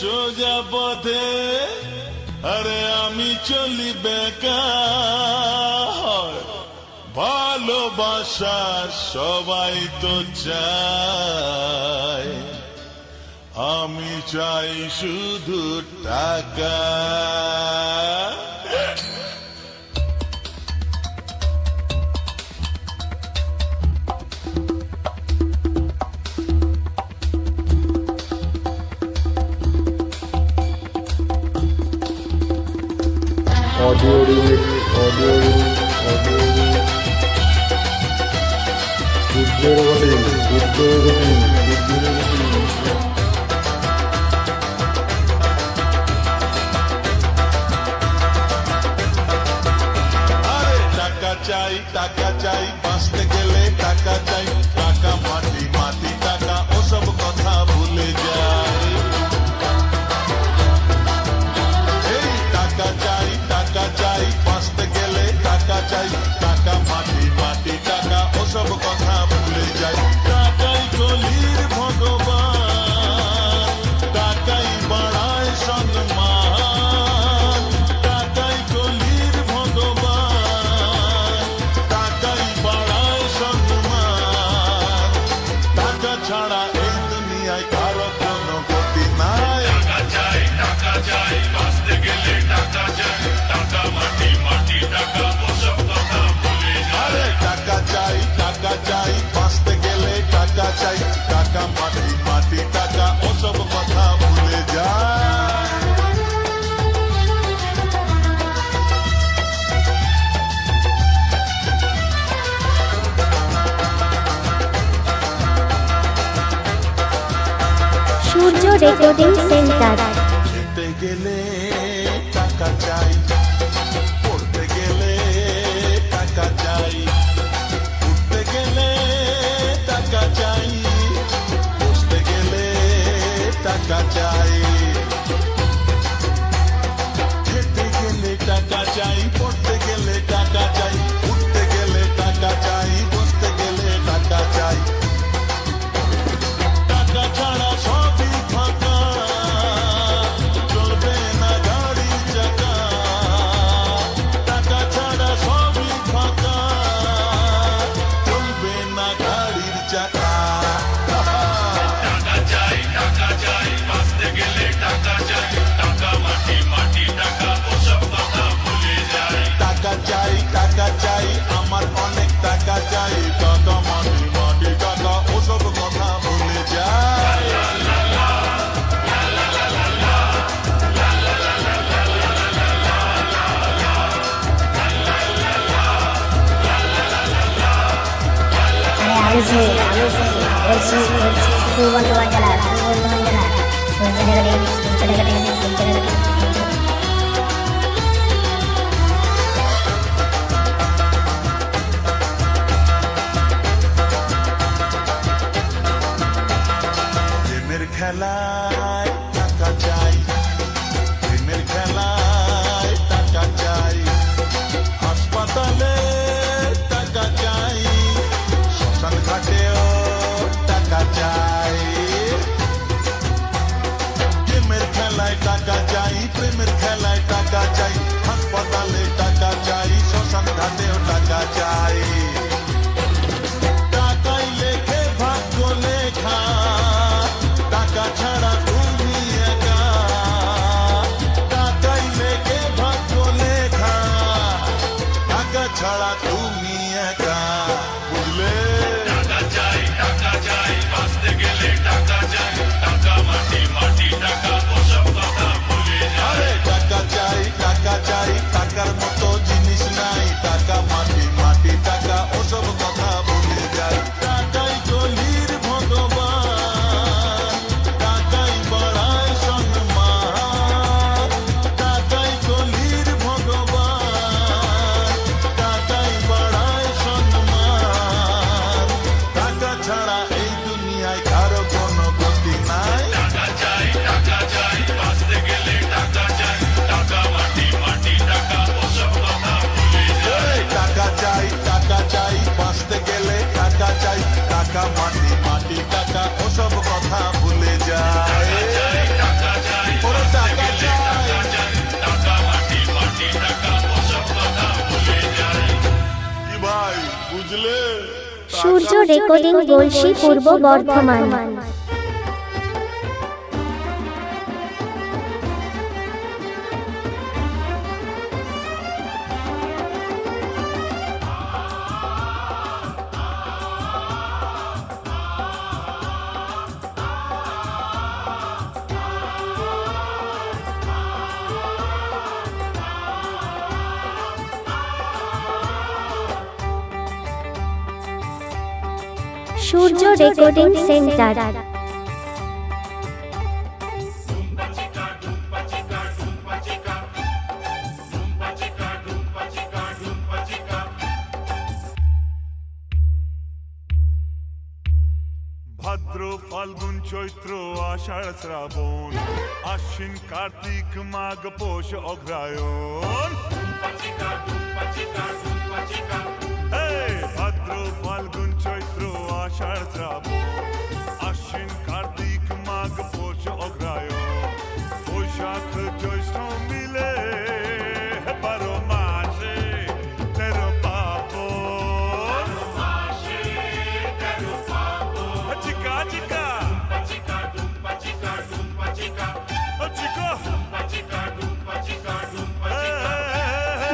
সোজা পথে। আরে আমি চলি বেকার। ভালোবাসা সবাই তো চাই আমি চাই শুধু টাকা। অডিও রিমিট অডিও অডিও যুদ্ধের গতি যুদ্ধের গতি রেকর্ডিং সেন্টার খেতে গেলে Google to watch Surya recording বলছি Purba Bardhaman. Surya recording centre. ভাদ্র ফাল্গুন চৈত্র আষাঢ় শ্রাবণ আশ্বিন কার্তিক মাঘ পৌষ অগ্রায়ণ।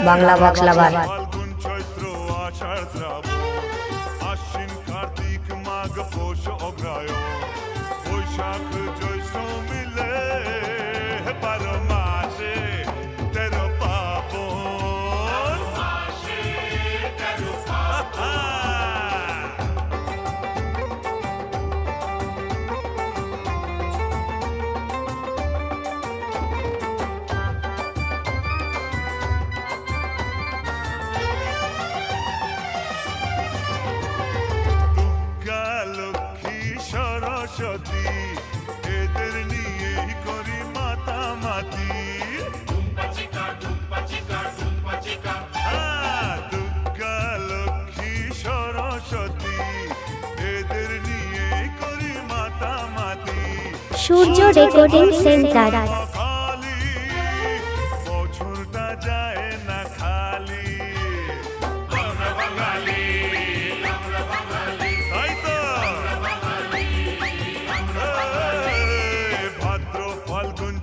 বাংলা বক্স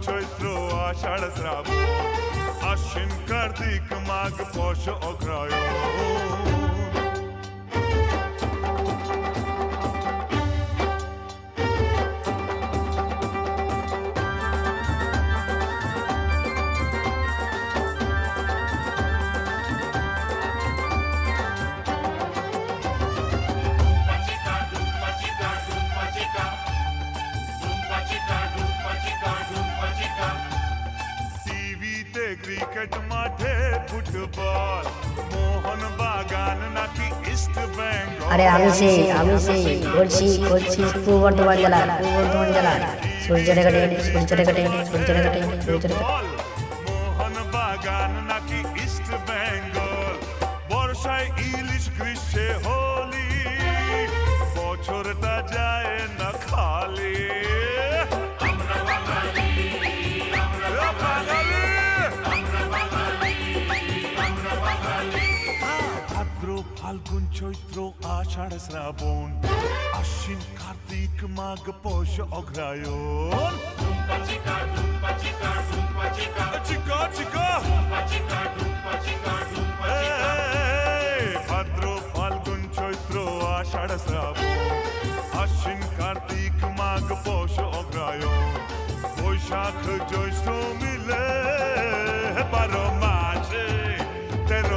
চৈত্র আষাঢ় শ্রাবণ আশ্বিন কার্তিক মাঘ পৌষ অগ্রায়ণ আমি সেই আমি সেই বলছি বলছি পূর্ব বর্ধমান জেলার পূর্ব বর্ধমান জেলার সূর্য রেকর্ডিং সূর্য রেকর্ডিং শ্রাবণ আশ্বিন কার্তিক মাঘ পৌষ অগ্রায়ণ চিকা চিকা এই, ভাদ্র ফাল্গুন চৈত্র আষাঢ় শ্রাবণ আশ্বিন কার্তিক মাঘ পৌষ অগ্রায়ণ বৈশাখ জ্যৈষ্ঠ মিলে বারো মাসে তেরো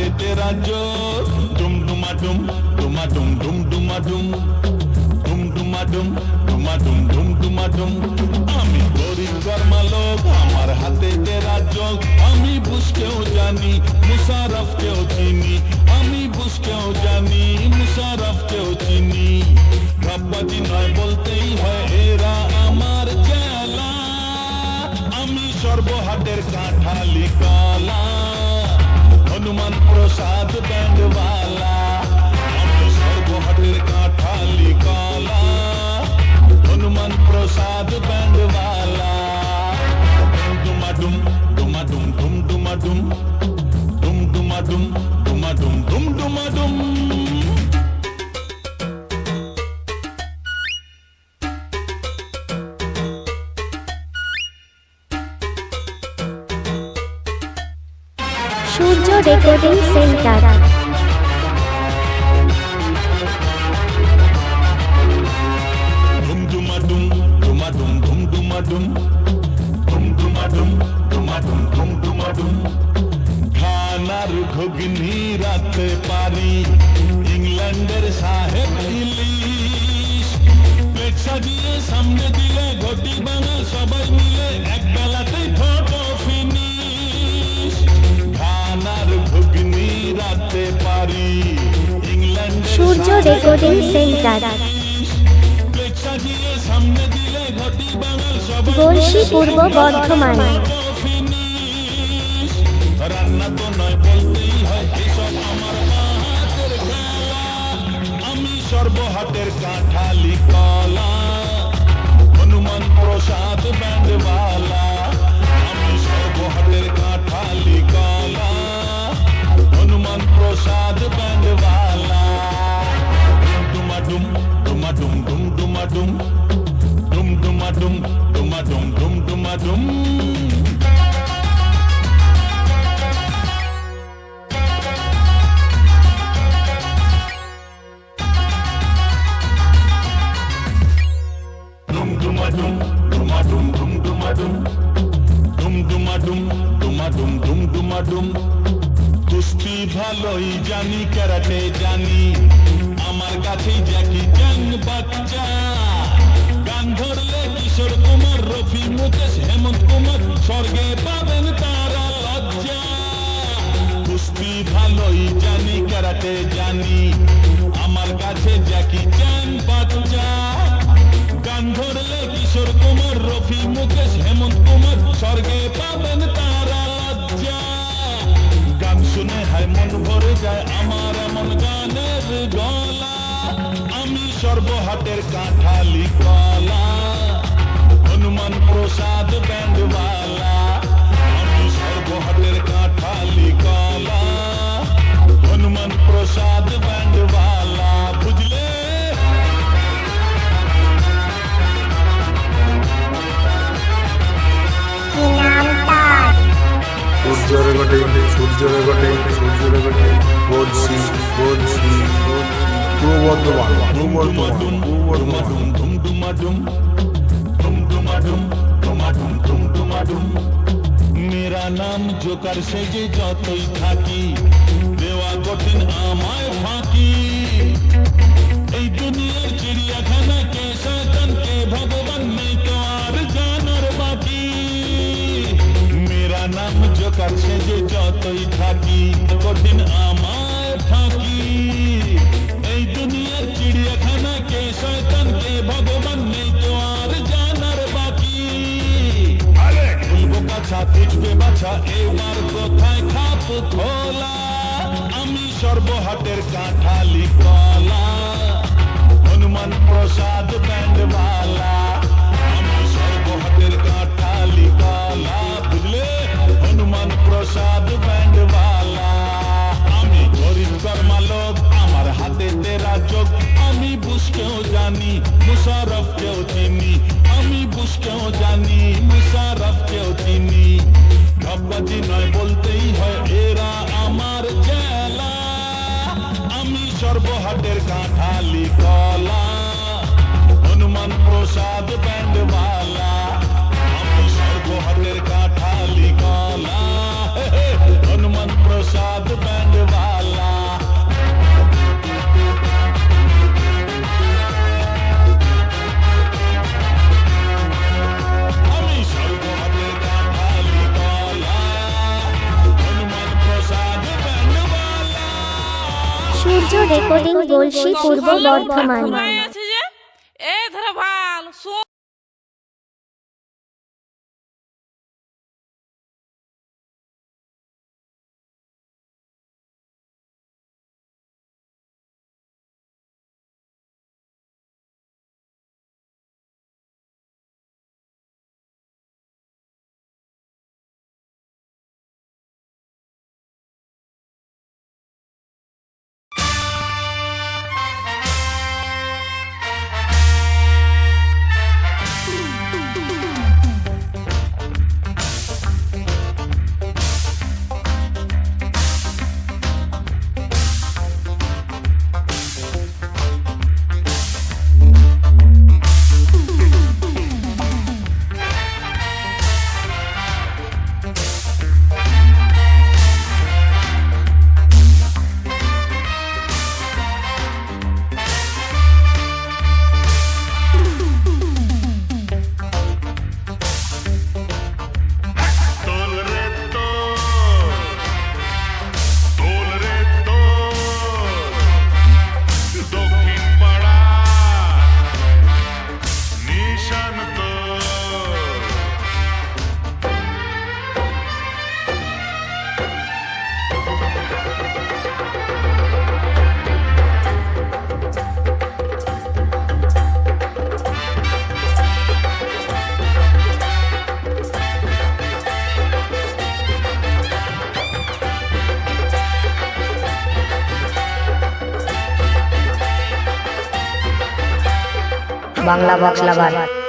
box lover। হাতে তেরা জোর ডুম ডুমাডুম ডুমাডুম ডুম ডুমাডুম ডুম ডুমাডুম ডুমাডুম ডুম ডুমাডুম আমি গরিব কর্মা লোক আমার হাতে তেরা যোগ আমি বুঝকেও জানি মুসারফকেও চিনি। আমি বুঝকেও জানি মুসারফকেও চিনি। বাপ্পাজি নয় বলতেই হয়, এরা আমার চেলা আমি সর্বহাটের কাঁঠালি কলা। হনুমান প্রসাদ ব্যান্ডওয়ালা আমি সর্বহাটের কাঁঠালি কলা হনুমান প্রসাদ ব্যান্ডওয়ালা ডুমাডুম ডুমাডুম ডুম ডুমাডুম ডুম ডুমাডুম ডুমাডুম ডুম ডুমাডুম Surya recording centre Dum duma dum, duma dum duma dum. খানার ঘুগনি রাখতে পারি ইংল্যান্ডের সাহেব ইলিশ পেট সাজিয়ে সামনে দিলে ঘটি বাঙাল সবাই মিলে এক বেলাতেই ফটো সূর্য রেকর্ডিং সেন্টার গলসি পূর্ব বর্ধমান। রান্না তো নয় বলতেই হয় এসব আমার হাতের খেলা। আমি সর্বহাটের কাঁঠালি কলা। হনুমান প্রসাদ ব্যান্ডওয়ালা। আমি সর্বহাটের কাঁঠালি কলা। হনুমান প্রসাদ ব্যান্ডওয়ালা ডুমাডুম ডুমাডুম ডুম ডুমাডুম ডুম ডুমাডুম ডুমাডুম ডুম ডুমাডুম ডুম শুনে ভরে যায় আমার এমন গানের গলা। আমি সর্বহাটের কাঁঠালি কলা। হনুমান প্রসাদ ব্যান্ডওয়ালা। আমি সর্বহাটের কাঁঠালি কলা। Hanuman Prasad ব্যান্ডওয়ালা। Surya recording Surya recording Surya recording বলছি বলছি মেরা নাম জোকার সেজে যতই থাকি, দেওয়া কঠিন আমায় ফাঁকি। এই দুনিয়ার চিড়িয়াখানা জোকার সেজে যতই থাকি কঠিন আমায় ফাঁকি এই দুনিয়ার চিড়িয়াখানা কে শয়তান কে ভগবান নেই তো আর জানার বাকি। বলব কাছা খুঁজবে বাছা এবার কোথায় খাপ খোলা? আমি সর্বহাটের কাঁঠালি কলা হনুমান প্রসাদ ব্যান্ডওয়ালা। বুঝকেও মুশারফ কেউ চিনি, আমি বুঝকেও জানি মুশারফকেও চিনি। ধপ্পাজি নয় বলতেই হয়, এরা আমার চেলা। আমি সর্বহাটের কাঁঠালি কলা। Hanuman Prasad ব্যান্ডওয়ালা reporting Galsi Purba Bardhaman. Bangla box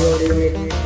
Glory, glory.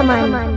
Surya recording Galsi Purba Bardhaman